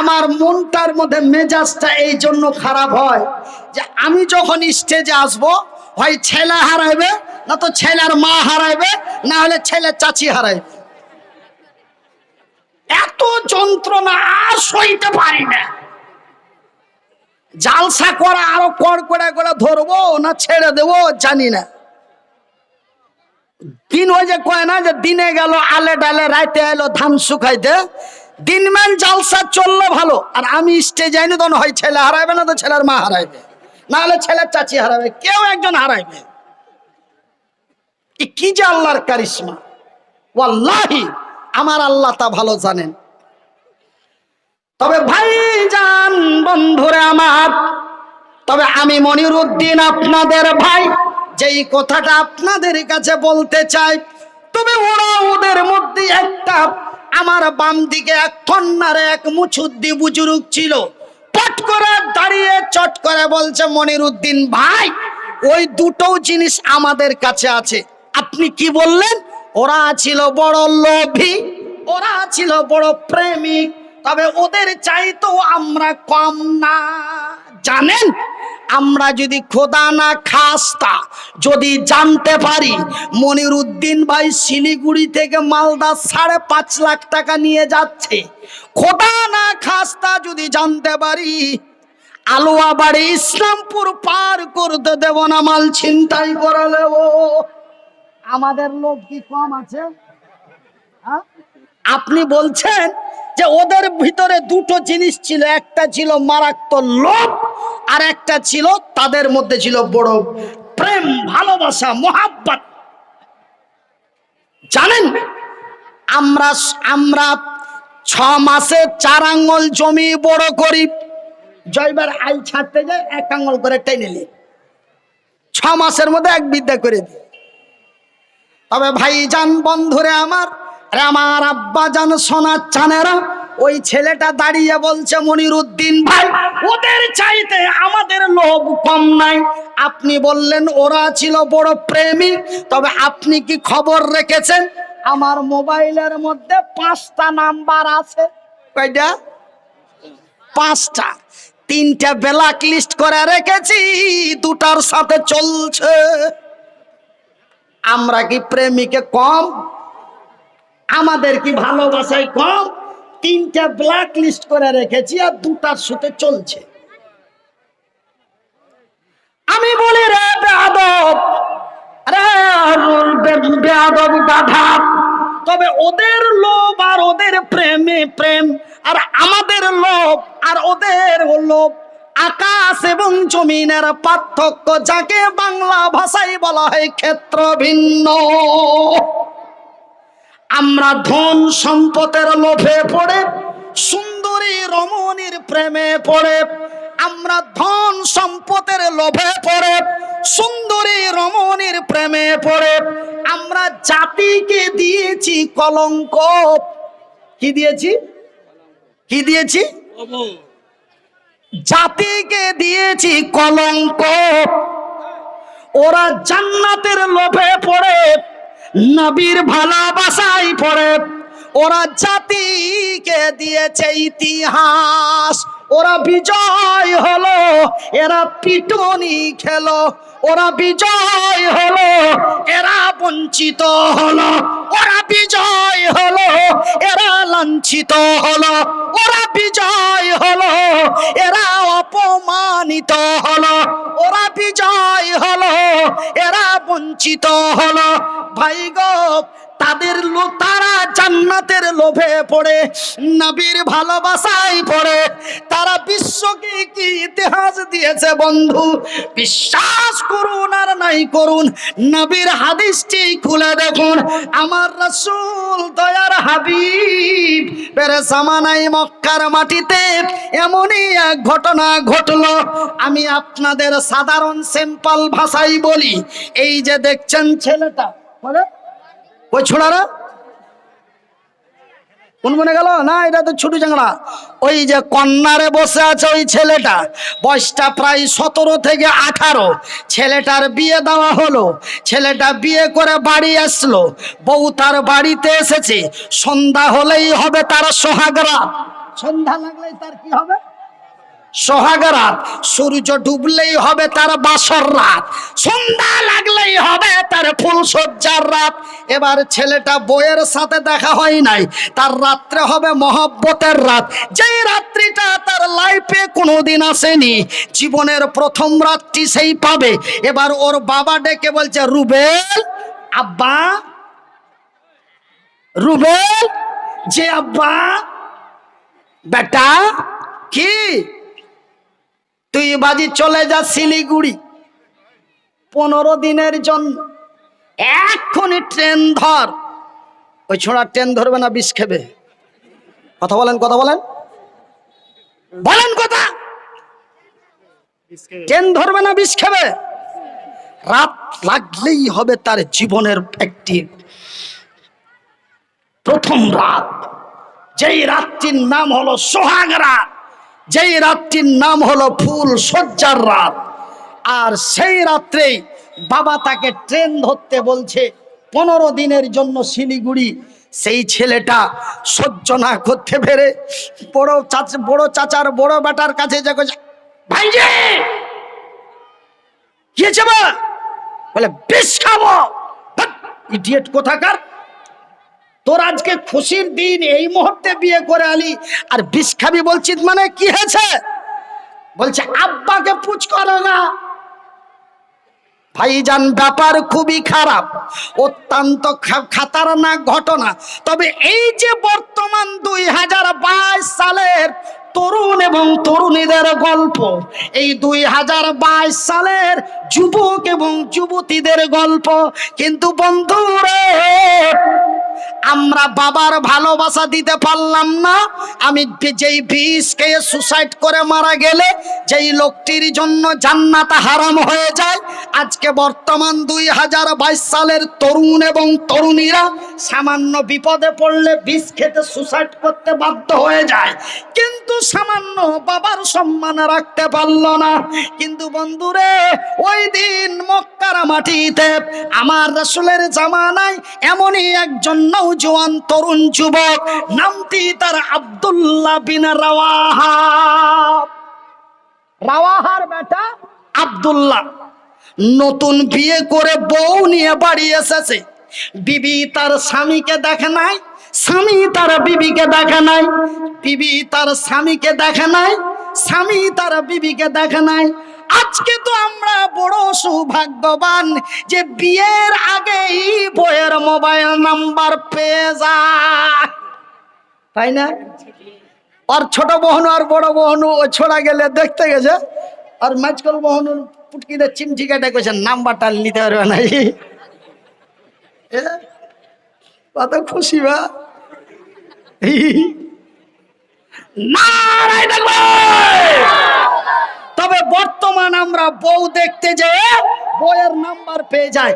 আমার মনটার মধ্যে মেজাজটা এই জন্য খারাপ হয় যে আমি যখন স্টেজে আসব, হয় ছেলে হারাইবে, না তো ছেলের মা হারাইবে, না হলে ছেলের চাচি হারাইবে। এত যন্ত্রণা আর সইতে পারি না। জালসা করা আরও কড় করে করে ধরবো না ছেড়ে দেবো জানি না। দিন ওই যে কয় না যে দিনে গেল আলে ডালে, রাইতে এলো ধান শুকাইতে দিনম্যান জালসা চললে ভালো, আর আমি স্টেজ যাইনি তখন হয় ছেলে হারাইবে না তো ছেলের মা হারাইবে। না হলে ছেলের চাচি হারাবে, কেউ একজন হারাইবে। কি যে আল্লাহর কারিশমা। ওয়াল্লাহি, আমার আল্লাহ তা ভালো জানেন। তবে ভাই যান বন্ধুরে আমার, তবে আমি মনির উদ্দিন আপনাদের ভাই, যেই কথাটা আপনাদের কাছে বলতে চাই, তবে ওরা ওদের মধ্যে একটা আমার বাম দিকে এক কন্যার এক মুছুদ্দি বুজুরুক ছিল। পট করে দাঁড়িয়ে চট করে বলছে মনির উদ্দিন ভাই, ওই দুটো জিনিস আমাদের কাছে আছে। আপনি কি বললেন? ওরা ছিল বড় লোভী, ওরা ছিল বড় প্রেমিক, তবে ওদের চাইতেও আমরা কম না। জানেন? আমরা যদি খোদা না খাস্তা, যদি জানতে পারি মনির উদ্দিন ভাই শিলিগুড়ি থেকে মালদা সাড়ে পাঁচ লাখ টাকা নিয়ে যাচ্ছে। খোদা না খাস্তা যদি জানতে পারি, আলোয়া বাড়ি ইসলামপুর পার করতে দেব না মাল ছিনতাই করালে ও। আমাদের লোক কি কম আছে? হ্যাঁ? আপনি বলছেন যে ওদের ভিতরে দুটো জিনিস ছিল, একটা ছিল মারাত্মক লোভ আর একটা ছিল, তাদের মধ্যে ছিল বড় প্রেম, ভালোবাসা, মোহাব্বত। জানেন, আমরা আমরা ছ মাসে চার আঙ্গল জমি বড় করি। জয়বার আই ছাড়তে যায় এক আঙ্গল করে টেনে নিই। ছ মাসের মধ্যে এক বিদ্যা করে দিই। তবে ভাই যান বন্ধুরে আমার আমার আব্বা যান সোনার চানেরা ওই ছেলেটা দাঁড়িয়ে বলছে মনির উদ্দিন ভাই, ওদের চাইতে আমাদের লোভ কম নাই। আপনি বললেন, ওরা ছিল বড় প্রেমী, তবে আপনি কি খবর রেখেছেন? আমার মোবাইলের মধ্যে পাঁচটা নাম্বার আছে। কয়টা? পাঁচটা। তিনটা ব্ল্যাক লিস্ট করে রেখেছি, দুটার সাথে চলছে। আমরা কি প্রেমিকে কম? আমাদের কি ভালোবাসায় কম? তিনটা ব্ল্যাক লিস্ট করে রেখেছি আর দুটার সাথে চলছে। আমি বলি রে বেয়াদব রে বে- তবে ওদের লোভ আর ওদের প্রেমে প্রেম, আর আমাদের লোভ আর ওদের লোভ। আকাশ এবং জমিনের পার্থক্য যাকে বাংলা ভাষায় বলা হয় ক্ষেত্র ভিন্ন। আমরা ধন সম্পদের লোভে পড়ে, সুন্দরী রমণীর প্রেমে পড়ে, আমরা ধন সম্পদের লোভে পড়ে, সুন্দরী রমণীর প্রেমে পড়ে, আমরা জাতিকে দিয়েছি কলঙ্ক। কি দিয়েছি? কি দিয়েছি? জাতিকে দিয়েছি কলঙ্ক। ওরা জান্নাতের লোভে পড়ে নবীর ভালোবাসায় পড়ে। ওরা জাতিকে দিয়েছে ইতিহাস। ওরা বিজয় হলো, এরা পিটনি খেলো। ওরা বিজয় হলো, এরা বঞ্চিত হলো। ওরা বিজয় হলো, এরা লাঞ্ছিত হলো। ওরা বিজয় হলো, এরা অপমানিত হলো। ওরা বিজয় হলো, এরা বঞ্চিত হলো। ভাই গো তাদের লো তারা জান্নাতের লোভে পড়ে, নবীর ভালোবাসায় পড়ে। তারা বিশ্বকে কি ইতিহাস দিয়েছে বন্ধু? বিশ্বাস করুন আর নাই করুন, নবীর হাদিসটি খুলে দেখুন। আমার রসুল দয়ার হাবিব পেরে সামানাই মক্কার মাটিতে এমনই এক ঘটনা ঘটলো। আমি আপনাদের সাধারণ সিম্পল ভাষায় বলি, এই যে দেখছেন ছেলেটা, বলে ওই ছোড়ারা? কোন মনে গেল? না, এটা তো ছোট চাংড়া ওই যে কন্যারে বসে আছে ওই ছেলেটা, বয়সটা প্রায় সতেরো থেকে আঠারো। ছেলেটার বিয়ে দেওয়া হলো। ছেলেটা বিয়ে করে বাড়ি আসলো। বউ তার বাড়িতে এসেছে। সন্ধ্যা হলেই হবে তার সোহাগরা। সন্ধ্যা লাগলেই তার কি হবে? সোহাগ রাত, সূর্য ডুবলেই হবে তার বাসর রাত, সন্ধ্যা লাগলেই হবে তার ফুল সজ্জার রাত। এবার ছেলেটা বইয়ের সাথে দেখা হয় নাই, তার রাত্রে হবে মহব্বতের রাত। যেই রাত্রিটা তার লাইফে কোনোদিন আসেনি, জীবনের প্রথম রাতটি সেই পাবে। এবার ওর বাবা ডেকে বলছে, রুবেল, আব্বা, রুবেল, যে আব্বা, বেটা, কি? তুই বাজি চলে যা শিলিগুড়ি। পনেরো দিনের জন্য। এক্ষুনি ট্রেন ধর। ওই ছোড়া ট্রেন ধরবে না, বিষ খেবে। কথা বলেন কথা বলেন। বলেন কথা। ট্রেন ধরবে না, বিষ খেবে। রাত লাগলেই হবে তার জীবনের একটি প্রথম রাত। যেই রাতটির নাম হলো সোহাগ রাত যেই রাতটির নাম হলো ফুল সজ্জার রাত। আর সেই রাত্রেই বাবা তাকে ট্রেন ধরতে বলছে, পনেরো দিনের জন্য শিলিগুড়ি, সেই ছেলেটা সহ্য না করতে পেরে বড় চাচা, বড় চাচার, বড় বেটার কাছে বলে বিষ খাব। ইডিয়েট কোথাকার? তোর আজকে খুশির দিন, এই মুহূর্তে বিয়ে করে আলি। আর বিষ খাবি মানে কি হয়েছে? বলছে, আব্বাকে পুচ করো না। ভাইজান, ব্যাপার খুবই খারাপ। অত্যন্ত খাতার খাতারনাক ঘটনা। তবে এই যে বর্তমান দুই হাজার বাইশ সালের তরুণ এবং তরুণীদের গল্প। এই দুই হাজার বাইশ সালের যুবক এবং যুবতীদের গল্প। কিন্তু বন্ধুরে, আমরা বাবার ভালোবাসা দিতে পারলাম না। আমি যেই বিষ খেয়ে সুসাইড করে মারা গেলে, যেই লোকটির জন্য জান্নাত হারাম হয়ে যায়, আজকে বর্তমান দুই হাজার বাইশ সালের তরুণ এবং তরুণীরা সামান্য বিপদে পড়লে বিষ খেতে সুসাইড করতে বাধ্য হয়ে যায়। কিন্তু সামান্য বাবার সম্মান রাখতে পারল না। কিন্তু বন্ধুরে, ওই দিন মক্কার মাটিতে আমার রসুলের জামানায় এমনই একজন নৌজওয়ান তরুণ যুবক, নামটি তার আব্দুল্লাহ বিন রাওয়াহা রাওয়াহার বেটা আব্দুল্লাহ। নতুন বিয়ে করে বউ নিয়ে বাড়ি এসেছে। বিবি তার স্বামীকে দেখে নাই। স্বামী তার বিবিকে দেখে নাই। বিবি তার স্বামীকে দেখে নাই, স্বামী তার বিবিকে দেখে নাই। আজকে তো আমরা বড় সৌভাগ্যবান যে বিয়ের আগেই বইয়ের মোবাইল নাম্বার পেয়ে যায়। তাই না? আর ছোট বহন আর বড় বহন, ও ছোড়া গেলে দেখতে গেছে। আর মাঝকল বহন পুটকিতে চিমটি কেটে কইছে, নাম্বারটা নিতে পারবে না। কত খুশি বা? তবে বর্তমান আমরা বউ দেখতে যে বইয়ের নাম্বার পেয়ে যায়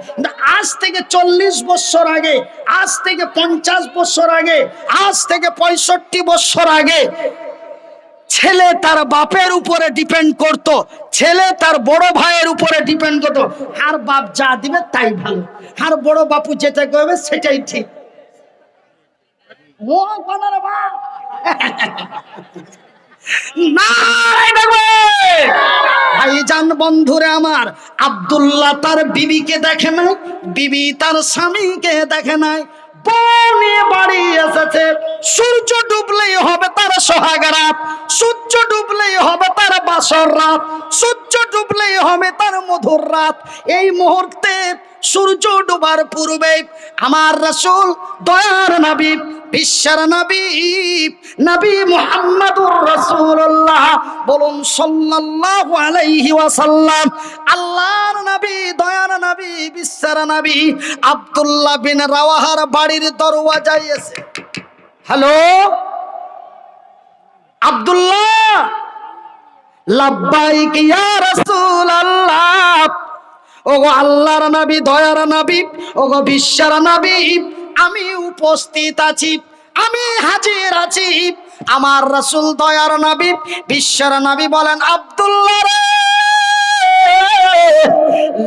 আজ থেকে চল্লিশ বছর আগে, আজ থেকে পঞ্চাশ বছর আগে, আজ থেকে পঁয়ষট্টি বছর আগে, ছেলে তার বাপের উপরে ডিপেন্ড করত, ছেলে তার বড় ভাইয়ের উপরে ডিপেন্ড করত। আর বাপ যা দিবে তাই ভালো। আর বড় বাপু যেটা করবে সেটাই ঠিক। ও বানারে বাপ। ভাইজান বন্ধুরে আমার আব্দুল্লাহ তার বিবিকে দেখে নাই বিবি তার স্বামীকে দেখে নাই। বউ নিয়ে বাড়ি এসেছে সূর্য ডুবলেই হবে তার সোহাগ রাত সূর্য ডুবলেই হবে তার বাসর রাত সূর্য ডুবলেই হবে তার মধুর রাত। এই মুহূর্তে সূর্য ডুবার পূর্বে আমার রসুল দয়ার নবী, বিশ্বের নবী নবী মুহাম্মাদুর রাসূলুল্লাহ বলুন সাল্লাল্লাহু আলাইহি ওয়াসাল্লাম, আল্লাহর নবী, দয়ার নবী, বিশ্বের নবী আব্দুল্লাহ বিন রাওয়াহার বাড়ির দরওয়াজায় এসে, হ্যালো? আব্দুল্লাহ, লাব্বাইক ইয়া রাসূলুল্লাহ। ওগো আল্লাহর নবী, দয়ার নাবি, ওগো বিশ্বের নাবি, আমি উপস্থিত আছি, আমি হাজির আছি। আমার রসুল দয়ার নাবি, বিশ্বের নাবি বলেন, আব্দুল্লাহ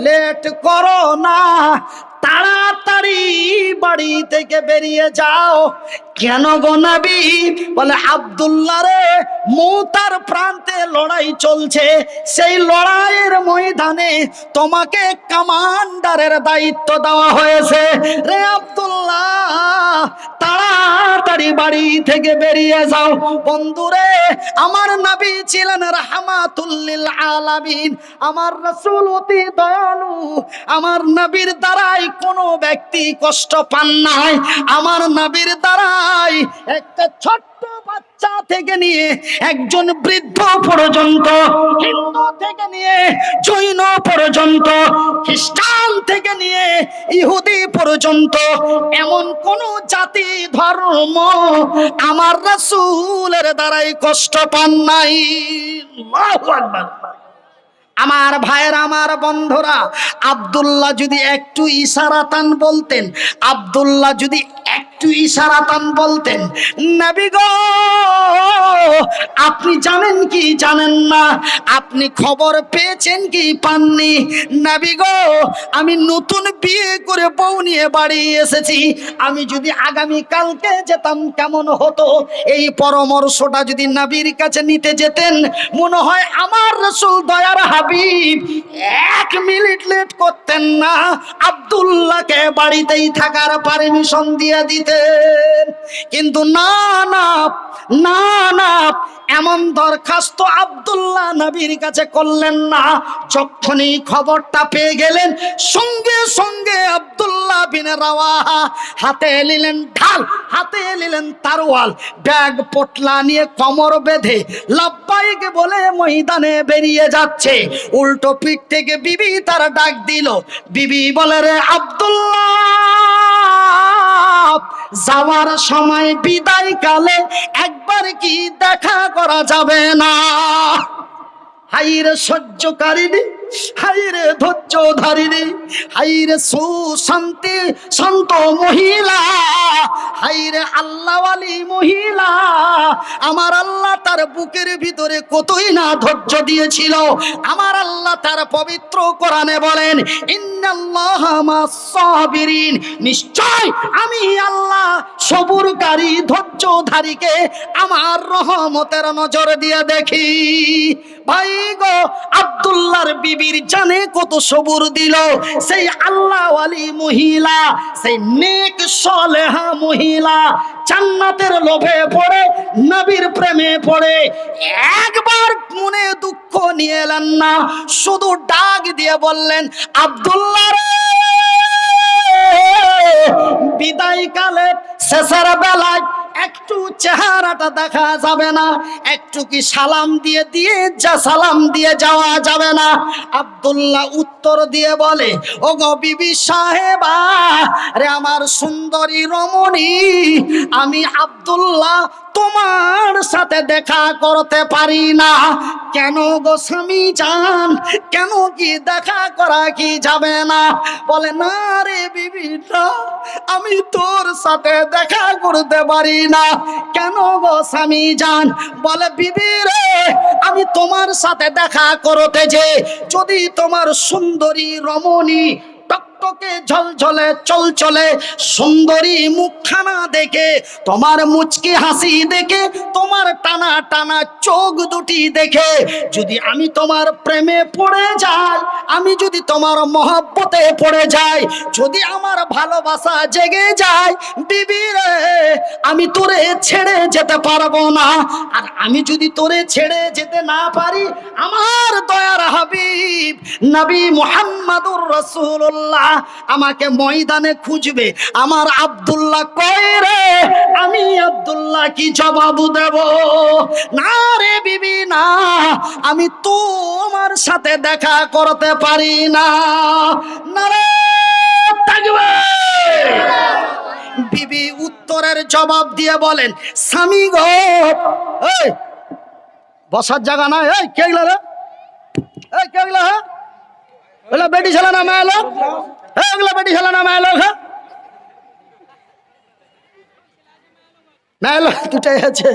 লেট করো না, তাড়াতাড়ি তাড়াতাড়ি বাড়ি থেকে বেরিয়ে যাও। কেন গো নবী? বলে, আব্দুল্লাহ রে মৌতার প্রান্তে লড়াই চলছে। সেই লড়াইয়ের ময়দানে তোমাকে কমান্ডারের দায়িত্ব দেওয়া হয়েছে। রে আব্দুল্লাহ, তাড়াতাড়ি বাড়ি থেকে বেরিয়ে যাও। বন্ধুরে আমার নবী ছিলেন রাহমাতুল্লিল আলামিন। আমার রাসূল অতি দয়ালু। আমার নবীর দ্বারাই কোনো ব্যক্তি কষ্ট পান নাই আমার নবীর দ্বারাই একটা ছোট্ট বাচ্চা থেকে নিয়ে একজন বৃদ্ধ পর্যন্ত, হিন্দু থেকে নিয়ে জৈন পর্যন্ত, খ্রিস্টান থেকে নিয়ে ইহুদি পর্যন্ত, এমন কোন জাতি, ধর্ম আমার রাসূলের দ্বারাই কষ্ট পান নাই। আমার ভাইয়ের আমার বন্ধুরা আবদুল্লাহ যদি একটু ইশারাতান বলতেন আবদুল্লাহ যদি একটু ইশারাতান বলতেন, নবী গো, আপনি জানেন কি জানেন না? আপনি খবর পেয়েছেন কি পাননি? নবী গো, আমি নতুন বিয়ে করে বউ নিয়ে বাড়ি এসেছি। আমি যদি আগামী কালকে যেতাম, কেমন হতো? এই পরামর্শটা যদি নাবির কাছে নিতে যেতেন, মনে হয় আমার রসুল দয়ার হাবিব এক মিনিট লেট করতেন না। আব্দুল্লাহকে বাড়িতেই থাকার পারমিশন দিয়ে দিতেন। কিন্তু না না না না, এমন দরখাস্ত আব্দুল্লাহ নবীর কাছে করলেন না। যখনই খবরটা পেয়ে গেলেন, সঙ্গে সঙ্গে আব্দুল্লাহ বিন রাওয়াহা হাতে নিলেন ঢাল, হাতে নিলেন তারওয়াল, ব্যাগ পটলা নিয়ে কমর বেঁধে লাব্বাইক বলে ময়দানে বেরিয়ে যাচ্ছে। উল্টো পিঠ থেকে বিবি তার ডাক দিল। বিবি বলে, রে আব্দুল্লাহ! যাওয়ার সময় বিদায় কালে একবার কি দেখা করা যাবে না? হাইরে সহ্যকারিনী হাইরে ধৈর্য ধারিণী, হাইরে সুশান্তি শান্ত মহিলা, হাইরে আল্লাহওয়ালি মহিলা। আমার আল্লাহ তার বুকের ভিতরে কতই না ধৈর্য দিয়েছিল। আমার আল্লাহ তার পবিত্র কোরআনে বলেন নিশ্চয় আমি আল্লাহ সবুরকারী ধৈর্যধারীকে আমার রহমতের নজর দিয়ে দেখি। ভাই গো আব্দুল্লাহর বিবির জানে কত সবুর দিল। সেই আল্লাহ আলী মহিলা, সেই নেক সলেহা মহিলা চান্নাতের লোভে পড়ে, নবীর প্রেমে পড়ে। একবার মনে দুঃখ নিয়ে এলেন না, শুধু ডাক দিয়ে বললেন আবদুল্লা রে! বিদায় কালে শেষের বেলায় একটু চেহারাটা দেখা যাবে না, একটু কি সালাম দিয়ে দিয়ে যা সালাম দিয়ে যাওয়া যাবে না। আব্দুল্লাহ উত্তর দিয়ে বলে ও গো বিবি সাহেবা, রে আমার সুন্দরী রমণী, আমি আব্দুল্লাহ তোমার সাথে দেখা করতে পারি না। কেন গো স্বামী যান কেন কি দেখা করা কি যাবে না? বলে, না রে বিবি, না। আমি তোর সাথে দেখা করতে পারি না। কেন গো স্বামী যান বলে, বিবি রে, আমি তোমার সাথে দেখা করতে যে, যদি তোমার সুন্দরী রমণী টকটকে ঝলঝলে, চলচলে, সুন্দরী মুখখানা দেখে, তোমার মুচকি হাসি দেখে, তোমার টানা টানা চোখ দুটি দেখে, যদি আমি তোমার প্রেমে পড়ে যাই, আমি যদি তোমার মহব্বতে পড়ে যাই, যদি আমার ভালোবাসা জেগে যায়, বিবি রে, আমি তোরে ছেড়ে যেতে পারব না। আর আমি যদি তোরে ছেড়ে যেতে না পারি, আমার দয়ার হাবিব, নবী মুহাম্মাদুর রাসূলুল্লাহ। আমাকে ময়দানে খুঁজবে। আমার আব্দুল্লাহ কয় রে, আমি আব্দুল্লাহ কি জবাব দেব। না রে বিবি, না, আমি তোমার সাথে দেখা করতে পারি না। না রে, তাকবীর। বিবি উত্তরের জবাব দিয়ে বলেন, স্বামী গো, এই, বসার জায়গা নাই, এই, কে গেল রে? এই, কে গেল হ্যাঁ? বেটি ছেলে না মেয়ে ওগুলো বেটি ছেলে না মেয়ে লোক হ্যাঁ মেয়ে লোক দুটাই আছে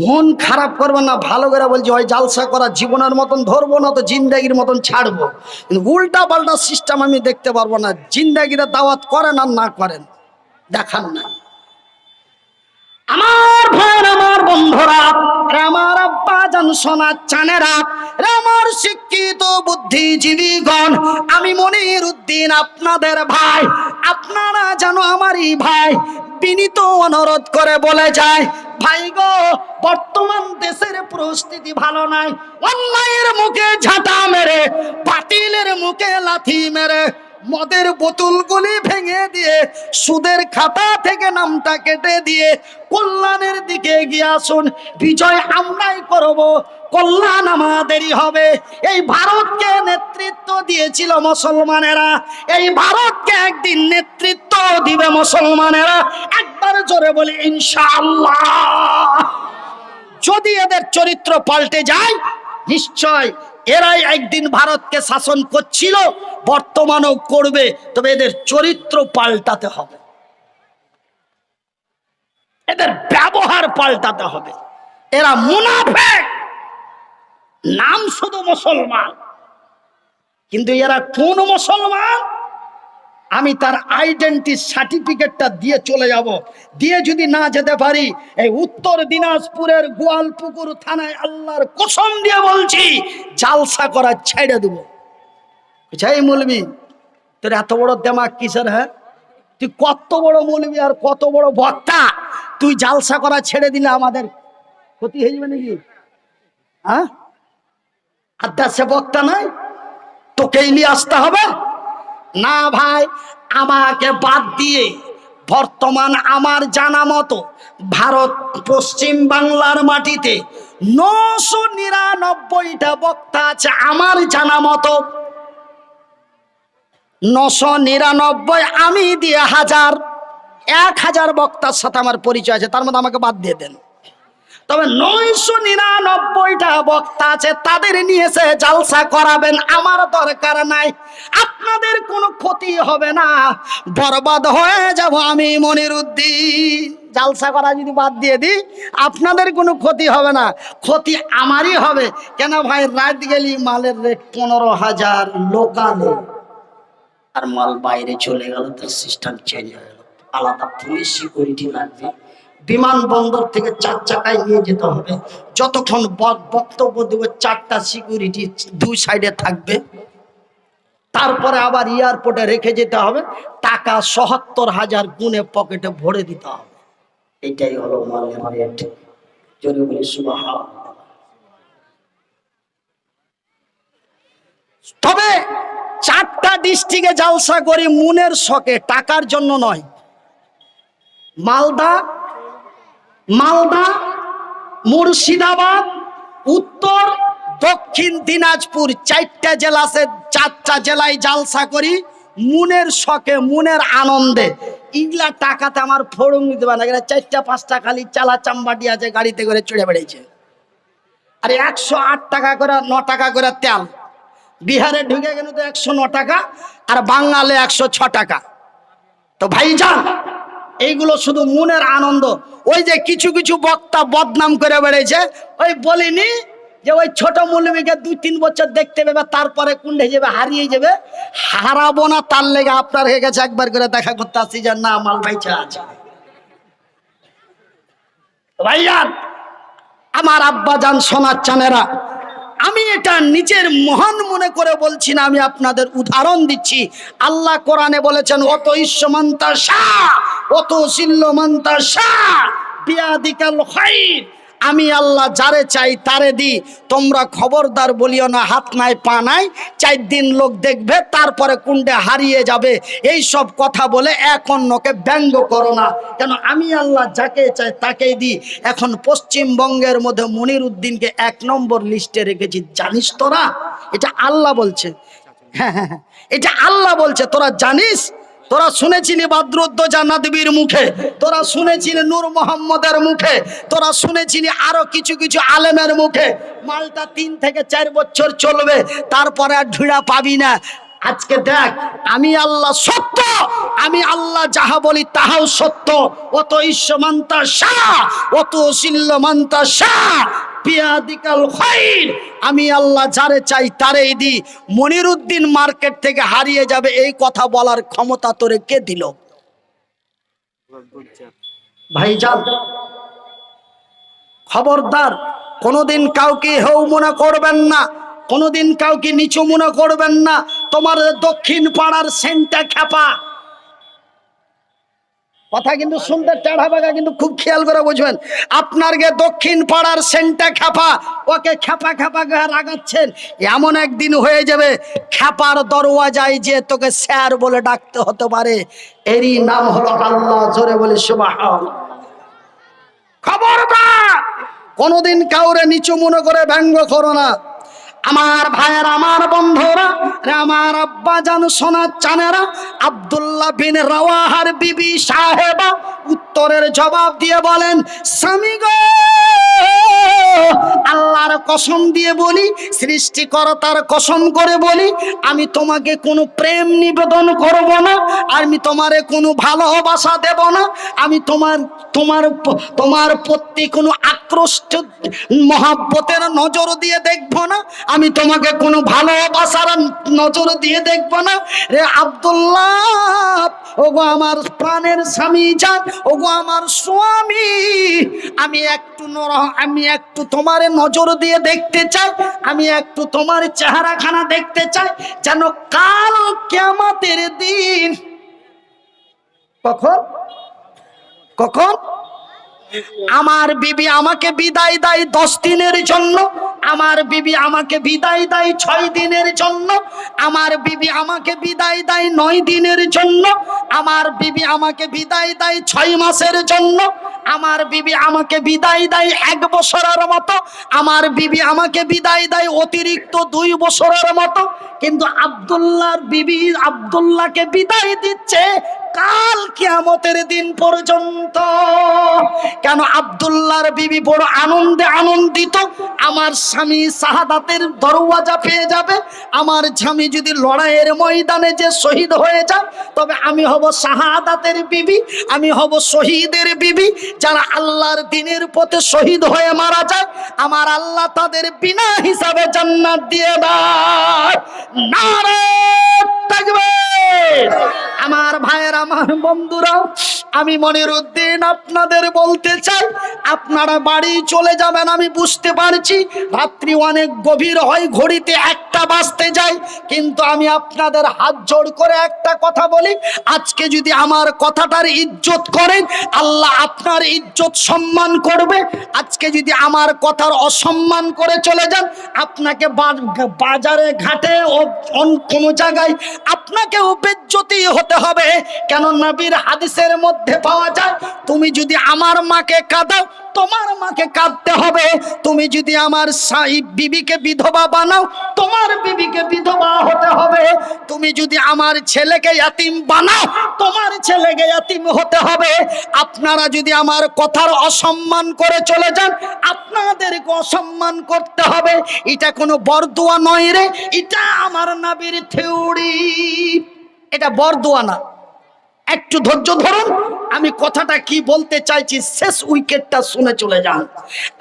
মন খারাপ করবে না, ভালো করে বলছি, হয় জালসা করা, জীবনের মতন ধরবো না, তো জিন্দাগির মতন ছাড়বো। কিন্তু উল্টা পাল্টা সিস্টেম আমি দেখতে পারব না, জিন্দাগিরা দাওয়াত করেন আর না করেন, দেখান না। আমার আমার বন্ধুরা আমার আব্বা চানেরা আমার শিক্ষিত বুদ্ধিজীবীগণ, আমি মনির উদ্দিন আপনাদের ভাই, আপনারা জানো আমারই ভাই, বিনীত অনুরোধ করে বলে যায়, ভাই গো, বর্তমান দেশের পরিস্থিতি ভালো নাই, অন্যায়ের মুখে ঝাঁটা মেরে পাতিলের মুখে লাথি মেরে মদের বোতলগুলি ভেঙে দিয়ে সুদের খাতা থেকে নামটা কেটে দিয়ে কল্যাণের দিকে এগিয়ে আসুন। বিজয় আমরাই করব। কল্যাণ আমাদেরই হবে। এই ভারতকে নেতৃত্ব দিয়েছিল মুসলমানেরা। এই ভারতকে একদিন নেতৃত্ব দিবে মুসলমানেরা। একবার জোরে বলি, ইনশাআল্লাহ। যদি এদের চরিত্র পাল্টে যায়, নিশ্চয় এরাই একদিন ভারতকে শাসন করছিল, বর্তমানেও করবে, তবে এদের চরিত্র পাল্টাতে হবে। এদের ব্যবহার পাল্টাতে হবে। এরা মুনাফে নাম শুধু মুসলমান। কিন্তু এরা কোন মুসলমান? আমি তার আইডেন্টি সার্টিফিকেটটা দিয়ে চলে যাব। দিয়ে যদি না যেতে পারি, এই উত্তর দিনাজপুরের গোয়ালপুকুর থানায় আল্লাহর কসম দিয়ে বলছি, জালসা করা ছেড়ে দেব। যাই মলবি, তোর এত বড় দেমাক কিসের হ্যাঁ? তুই কত বড় মলবি আর কত বড় বক্তা? তুই জালসা করা ছেড়ে দিলে আমাদের ক্ষতি হয়ে যাবে নাকি? হ্যাঁ? আড্ডা সে বক্তা নয়, তোকেই নিয়ে আসতে হবে। না ভাই, আমাকে বাদ দিয়ে বর্তমান আমার জানা মতো ভারত পশ্চিম বাংলার মাটিতে নশো নিরানব্বইটা বক্তা আছে আমার জানা মতো। নশো নিরানব্বই আমি দিয়ে হাজার, এক হাজার বক্তার সাথে আমার পরিচয় আছে, তার মধ্যে আমাকে বাদ দিয়ে দেন। তবে নয়শো নিরানব্বইটা বক্তা আছে, তাদের নিয়ে এসে জালসা করাবেন, আমার দরকার নাই। আপনাদের কোনো ক্ষতি হবে না। বরবাদ হয়ে যাব আমি মনির জালসা করা যদি বাদ দিয়ে দিই, আপনাদের কোনো ক্ষতি হবে না। ক্ষতি আমারই হবে। কেন ভাই, রাত গেলি মালের রেট পনেরো হাজার লোকালে। আর মাল বাইরে চলে গেল, তার সিস্টেম চেঞ্জ হয়ে গেল। আলাদা পুলিশ সিকিউরিটি লাগবে। বিমানবন্দর থেকে চার চাকায় নিয়ে যেতে হবে। যতক্ষণ বক্তব্য দেবে, চারটা সিকিউরিটি দুই সাইডে থাকবে। তারপরে আবার এয়ারপোর্টে রেখে যেতে হবে। টাকা সহাত্তর হাজার গুণে পকেটে ভরে দিতে হবে। এটাই হলো। তবে চারটা ডিস্ট্রিক্টে জালসা করি, মুনের শখে, টাকার জন্য নয়। মালদা মালদা, মুর্শিদাবাদ, উত্তর, দক্ষিণ দিনাজপুর চারটা জেলা আছে, চারটা জেলায় জালসা করি। মুনের শখে, মুনের আনন্দে। ইগলা টাকাতে আমার ফড়ং দিতে পারে না। চারটা, পাঁচটা খালি চালা চাম্বাটি আছে, গাড়িতে করে চড়ে বেড়েছে আর একশো আট টাকা করে, ন টাকা করে তেল। বিহারে ঢুকে গেলে তো একশো ন টাকা, আর বাঙালে একশো ছ টাকা। তো ভাইজান এইগুলো শুধু মনের আনন্দ। ওই যে কিছু কিছু বক্তা বদনাম করে বেড়েছে ওই বলিনি যে ওই ছোট মৌলবীকে দুই তিন বছর দেখতে পাবে, তারপরে কুন্ডে যাবে, হারিয়ে যাবে। হারাবো না, তার লেগে আপনার হয়ে গেছে একবার করে দেখা করতে আসছি যে না, মাল বাইচা আছে। ভাইয়ান আমার আব্বা যান সোনার চানেরা আমি এটা নিজের মহান মনে করে বলছি না, আমি আপনাদের উদাহরণ দিচ্ছি। আল্লাহ কোরআনে বলেছেন, অত ঈশ্বমন্তা শাহ অত শিল্লমান্তা শাহ বিয়াদিকাল খাইর। আমি আল্লাহ যারে চাই তারে দি তোমরা খবরদার বলিও না, হাত নাই, পা নাই। চার দিন লোক দেখবে, তারপরে কুণ্ডে হারিয়ে যাবে। এই সব কথা বলে এক অন্যকে ব্যঙ্গ করো না। কেন আমি আল্লাহ যাকে চাই তাকেই দিই। এখন পশ্চিমবঙ্গের মধ্যে মনির উদ্দিনকে এক নম্বর লিস্টে রেখেছি। জানিস তোরা? এটা আল্লাহ বলছে। হ্যাঁ হ্যাঁ হ্যাঁ। এটা আল্লাহ বলছে। তোরা জানিস? তোরা শুনেছিলি বাদ্রুদ্দ জান্নাতবীর মুখে? তোরা শুনেছিলি নূর মোহাম্মদের মুখে? তোরা শুনেছিলি আরও কিছু কিছু আলেমের মুখে? মালটা তিন থেকে চার বছর চলবে, তারপরে আর ঢুড়া পাবি না। আজকে দেখ, আমি আল্লাহ সত্য, আমি আল্লাহ যাহা বলি তাহাও সত্য। অত ঈশ্বমান্তা শাহ, অত শিল্যমান্তা শাহ আমি আল্লাহ যারে চাই তারেই দি মনিরুদ্দিন মার্কেট থেকে হারিয়ে যাবে এই কথা বলার ক্ষমতা তোরে কে দিল? ভাইজান, খবরদার, কোনোদিন কাউকে হেউ মনে করবেন না, কোনোদিন কাউকে নিচু মনে করবেন না। তোমার দক্ষিণ পাড়ার সেন্টা খ্যাপা। কথা কিন্তু শুনতে টেढ़া বাগা, কিন্তু খুব খেয়াল করে বুঝবেন। আপনার গে দক্ষিণ পাড়ার সেন্টা খ্যাপা, ওকে খ্যাপা খ্যাপা রাগাচ্ছেন। এমন একদিন হয়ে যাবে, খ্যাপার দরওয়াজায় যে তোকে স্যার বলে ডাকতে হতে পারে। এরই নাম হলো আল্লাহ, জোরে বলে সুবাহ খবরদার! কোনোদিন কাউরে নিচু মনে করে ব্যঙ্গ করো না। আমার ভাইয়ের, আমার বন্ধুরা আমার আব্বা জান সোনার চানেরা, আবদুল্লাহ বিন রাওয়াহার বিবি সাহেবা উত্তরের জবাব দিয়ে বলেন, স্বামী গো! আল্লাহর কসম দিয়ে বলি, সৃষ্টিকর্তার কসম করে বলি, আমি তোমাকে কোনো প্রেম নিবেদন করব না, আমি তোমারে কোনো ভালোবাসা দেব না, আমি তোমার তোমার তোমার প্রতি কোনো মহাব্বতের নজর দিয়ে দেখব না, আমি তোমাকে কোনো ভালোবাসার নজর দিয়ে দেখব না। রে আব্দুল্লাহ, ওগো আমার প্রাণের স্বামী যান ওগো আমার স্বামী, আমি একটু আমি একটু তোমার নজর দিয়ে দেখতে চাই, আমি একটু তোমার চেহারাখানা দেখতে চাই, যেন কাল কেমাতের দিন। কখন? কখন? আমার বিবি আমাকে বিদায় দেয় দশ দিনের জন্য, আমার বিবি আমাকে বিদায় দেয় ছয় দিনের জন্য, আমার বিবি আমাকে বিদায় দেয় নয় দিনের জন্য, আমার বিবি আমাকে বিদায় দেয় ছয় মাসের জন্য আমার বিবি আমাকে বিদায় দেয় এক বছরের মতো। আমার বিবি আমাকে বিদায় দেয় অতিরিক্ত দুই বছরের মতো। কিন্তু আব্দুল্লাহর বিবি আব্দুল্লাহকে বিদায় দিচ্ছে কাল কিয়ামতের দিন পর্যন্ত। কেন আব্দুল্লাহর বিবি বড় আনন্দে আনন্দিত? আমার স্বামী শাহাদাতের দরওয়াজা পেয়ে যাবে। আমার স্বামী যদি লড়াইয়ের ময়দানে যে শহীদ হয়ে যায়, তবে আমি হব শাহাদাতের বিবি, আমি হব শহীদের বিবি। যারা আল্লাহর দিনের পথে শহীদ হয়ে মারা যায়, আমার আল্লাহ তাদের বিনা হিসাবে জান্নাত দিয়ে দেয়। আমার ভাইয়ের আমার বন্ধুরা আমি মনির উদ্দিন আপনাদের বলতে চাই আপনারা বাড়ি চলে যাবেন, আমি বুঝতে পারছি। রাত্রি অনেক গভীর হয়, ঘড়িতে একটা বাজতে যায়। কিন্তু আমি আপনাদের হাত জোড় করে একটা কথা বলি। আজকে যদি আমার কথাটার ইজ্জত করেন, আল্লাহ আপনার ইজ্জত সম্মান করবে। আজকে যদি আমার কথার অসম্মান করে চলে যান, আপনাকে বাজারে, ঘাটে ও কোনো জায়গায় আপনাকেও বেজ্জতি হতে হবে। কেন নবীর হাদিসের মধ্যে পাওয়া যায়, তুমি যদি আমার মাকে কাঁদাও তোমার মাকে কাঁদতে হবে। তুমি যদি আমার সাই বিবিকে বিধবা বানাও, তোমার বিবিকে বিধবা হতে হবে। তুমি যদি আমার ছেলেকে ইয়াতিম বানাও, তোমার ছেলেকে ইয়াতিম হতে হবে। আপনারা যদি আমার কথার অসম্মান করে চলে যান, আপনাদেরকে অসম্মান করতে হবে। এটা কোনো বরদোয়া নয় রে, এটা আমার নাবির থিওরি। এটা বরদোয়া না। একটু ধৈর্য ধরুন আমি কথাটা কি বলতে চাইছি, শেষ উইকেটটা শুনে চলে যান।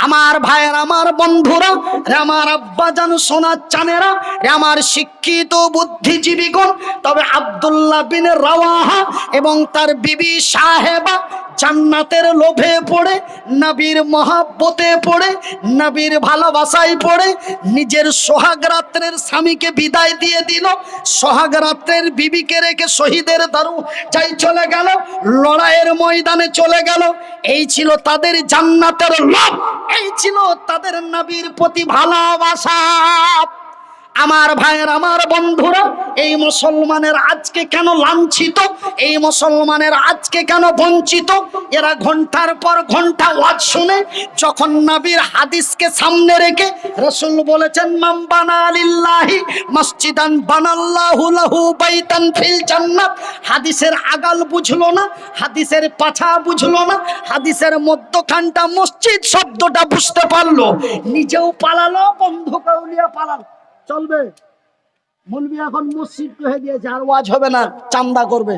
আমার ভাইয়ের, আমার বন্ধুরা, রে আমার আব্বাজান সোনার চানেরা, রে আমার শিক্ষিত বুদ্ধিজীবীগণ, তবে আব্দুল্লাহ বিন রাওয়াহা এবং তার বিবি সাহেবা জান্নাতের লোভে পড়ে, নবীর মহাব্বতে পড়ে, নবীর ভালোবাসায় পড়ে, নিজের সোহাগ রাত্রের স্বামীকে বিদায় দিয়ে দিল, সোহাগ রাত্রের বিবিকে রেখে শহীদের দারু চাই চলে গেল লড়াইয়ের ময়দানে চলে গেল। এই ছিল তাদের জান্নাতের লোভ। এই ছিল তাদের নবীর প্রতি ভালোবাসা। আমার ভাইয়ের, আমার বন্ধুরা, এই মুসলমানের আজকে কেন লাঞ্ছিত? এই মুসলমানের আজকে কেন বঞ্চিত? এরা ঘণ্টার পর ঘণ্টা ওয়াজ শুনে যখন নবীর হাদিসকে সামনে রেখে রসুল বলেছেন মাম বানা লিল্লাহি মসজিদান বানাল্লাহু লাহু বাইতান ফিল জান্নাত। হাদিসের আগাল বুঝলো না, হাদিসের পাছা বুঝলো না, হাদিসের মধ্যখানটা মসজিদ শব্দটা বুঝতে পারল। নিজেও পালালো বন্ধু কাউলিয়া পালালো। চলবে। মুলবি এখন মসজিদ কহে দিয়েছে আর ওয়াজ হবে না চান্দা করবে।